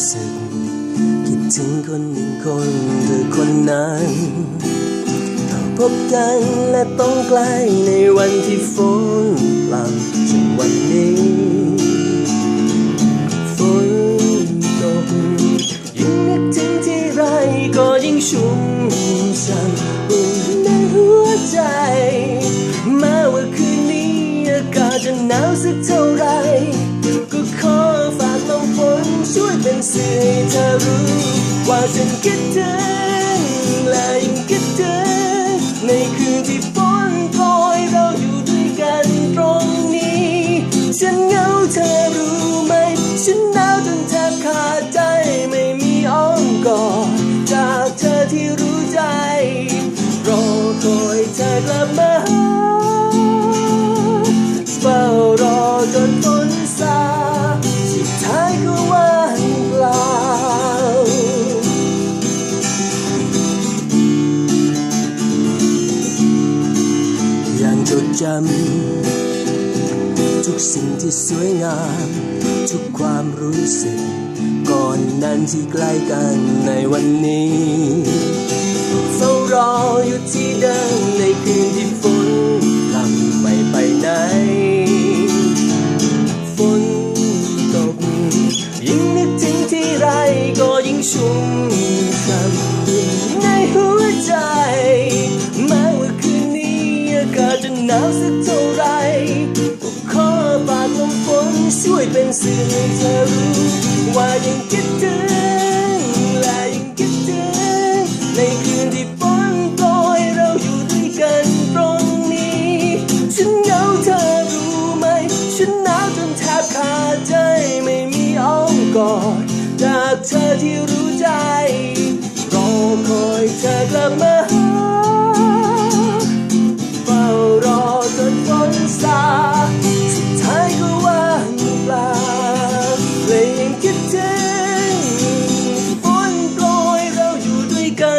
้สึก คิดถึงคนหนึ่งคนเธอคนนั้นพบกันและต้องใกล้ในวันที่ฝนพลับจนวันนี้ สื่อให้เธอรู้ว่าฉันคิดถึง ดจำทุกสิ่งที่สวยงาม ทุกความรู้สึก ก่อนนั้นที่ใกล้กันในวันนี้เฝ้ารออยู่ที่เดิมในคืนที่ฝนพรำไม่ไปไหนฝนตกยิ่งนึกถึงที่ไรก็ยิ่งชุ่ม หนาวสักเท่าไรก็ขอฝากลมฝนช่วยเป็นสื่อให้เธอรู้ ว่ายังคิดถึงและยังคิดถึงในคืนที่ฝนโปรยเราอยู่ด้วยกันตรงนี้ ฉันเหงาเธอรู้ไหม ฉันหนาวจนแทบขาดใจไม่มีอ้อมกอดจากเธอที่รู้ใจรอคอยเธอกลับมา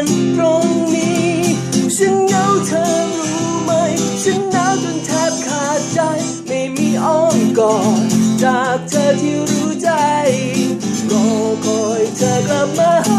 ันตรงนี้ ฉันเหงาเธอรู้ไหม ฉันหนาวจนแทบขาดใจ ไม่มีอ้อมกอดจากเธอที่รู้ใจ รอคอยเธอกลับมา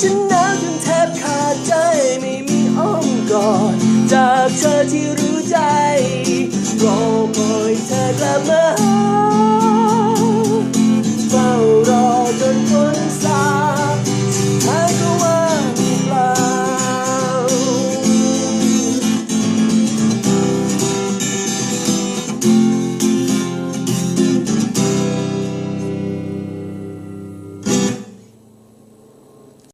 ฉันหนาวจนแทบขาดใจไม่มีอ้อมกอดจากเธอที่รู้